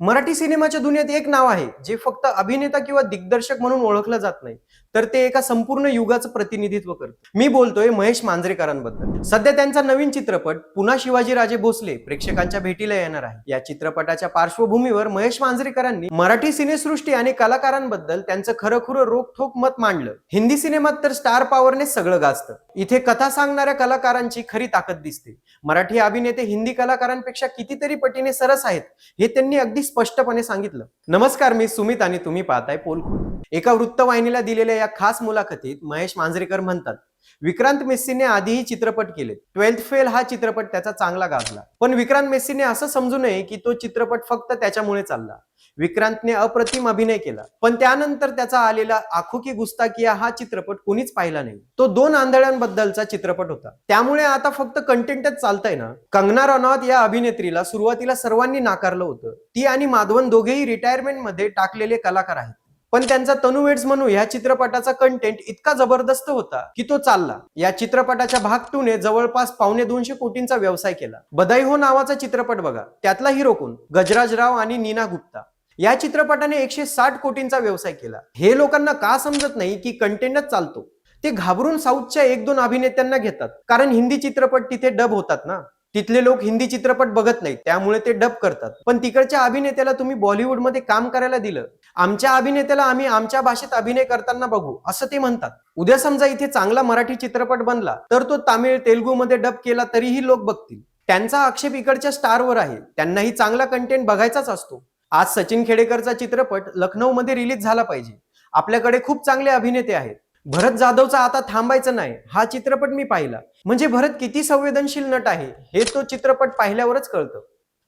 मराठी सिनेमाच्या दुनियेत एक नाव आहे जे फक्त अभिनेता किंवा दिग्दर्शक म्हणून ओळखलं जात नाही. तर ते एका संपूर्ण युगाचं प्रतिनिधित्व करतं. मी बोलतोय महेश मांजरेकरांबद्दल. सध्या त्यांचा नवीन चित्रपट पुन्हा शिवाजीराजे भोसले प्रेक्षकांच्या भेटीला येणार आहे. या चित्रपटाच्या पार्श्वभूमीवर महेश मांजरेकरांनी मराठी सिनेसृष्टी आणि कलाकारांबद्दल त्यांचं खरंखुरं रोखोक मत मांडलं. हिंदी सिनेमात तर स्टार पॉवरने सगळं गाजतं. इथे कथा सांगणाऱ्या कलाकारांची खरी ताकद दिसते. मराठी अभिनेते हिंदी कलाकारांपेक्षा कितीतरी पटीने सरस आहेत हे त्यांनी अगदी स्पष्टपणे सांगितलं. नमस्कार मी सुमित आणि तुम्ही पाहताय पोलखोल एका वृत्तवाहिनीला दिलेल्या या खास मुलाखतीत महेश मांजरेकर म्हणतात विक्रांत मेस्सीने आधीही चित्रपट केले. ट्वेल्थ फेल हा चित्रपट त्याचा चांगला गाजला. पण विक्रांत मेस्सीने असं समजू नये की तो चित्रपट फक्त त्याच्यामुळे चालला. विक्रांतने अप्रतिम अभिनय केला. पण त्यानंतर त्याचा आलेला आखोकी गुस्ताकिया हा चित्रपट कोणीच पाहिला नाही. तो दोन आंधळ्यांबद्दलचा चित्रपट होता. त्यामुळे आता फक्त कंटेंटच चालतंय ना? कंगना रनौत या अभिनेत्रीला सुरुवातीला सर्वांनी नाकारलं होतं. ती आणि माधवन दोघेही रिटायरमेंटमध्ये टाकलेले कलाकार आहेत. पण त्यांचा तनु वेड्स म्हणू ह्या चित्रपटाचा कंटेंट इतका जबरदस्त होता की तो चालला. या चित्रपटाच्या भाग टू ने जवळपास पावणे दोनशे कोटींचा व्यवसाय केला. बदाई हो नावाचा चित्रपट बघा. त्यातला हिरो कोण? गजराजराव आणि नीना गुप्ता. या चित्रपटाने एकशे साठ कोटींचा व्यवसाय केला. हे लोकांना का समजत नाही की कंटेंटच चालतो? ते घाबरून साऊथच्या एक दोन अभिनेत्यांना घेतात. कारण हिंदी चित्रपट तिथे डब होतात ना? तिथले लोक हिंदी चित्रपट बघत नाहीत त्यामुळे ते डब करतात. पण तिकडच्या अभिनेत्याला तुम्ही बॉलिवूडमध्ये काम करायला दिलं. आमच्या अभिनेत्याला आम्ही आमच्या भाषेत अभिनय करताना बघू असं ते म्हणतात. उद्या समजा इथे चांगला मराठी चित्रपट बनला तर तो तामिळ तेलुगूमध्ये डब केला तरीही लोक बघतील. त्यांचा आक्षेप इकडच्या स्टारवर आहे. त्यांनाही चांगला कंटेंट बघायचाच असतो. आज सचिन खेडेकरचा चित्रपट लखनौमध्ये रिलीज झाला पाहिजे. आपल्याकडे खूप चांगले अभिनेते आहेत. भरत जाधवचा आता थांबायचं नाही हा चित्रपट मी पाहिला. म्हणजे भरत किती संवेदनशील नट आहे हे तो चित्रपट पाहिल्यावरच कळतं.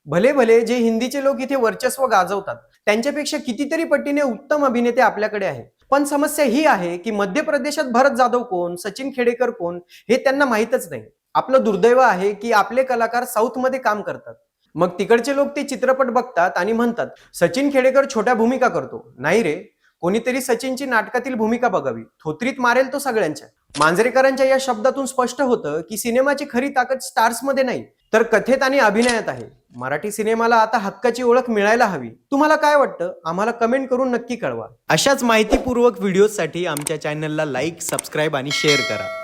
भले भले जे हिंदीचे लोक इथे वर्चस्व गाजवतात त्यांच्यापेक्षा कितीतरी पटीने उत्तम अभिनेते आपल्याकडे आहेत. पण समस्या ही आहे की मध्य प्रदेशात भरत जाधव कोण सचिन खेडेकर कोण हे त्यांना माहीतच नाही. आपलं दुर्दैव आहे की आपले कलाकार साऊथमध्ये काम करतात. मग तिकडचे लोक ते चित्रपट बघतात आणि म्हणतात सचिन खेडेकर छोट्या भूमिका करतो. नाही रे कोणीतरी सचिनची नाटकातील भूमिका बघावी. थोत्रीत मारेल तो सगळ्यांच्या. मांजरेकरांच्या या शब्दातून स्पष्ट होतं की सिनेमाची खरी ताकद स्टार्समध्ये नाही तर कथेत आणि अभिनयात आहे. मराठी सिनेमाला आता हक्काची ओळख मिळायला हवी. तुम्हाला काय वाटतं? आम्हाला कमेंट करून नक्की कळवा. अशाच माहितीपूर्वक व्हिडिओसाठी आमच्या चॅनलला लाईक सबस्क्राईब आणि शेअर करा.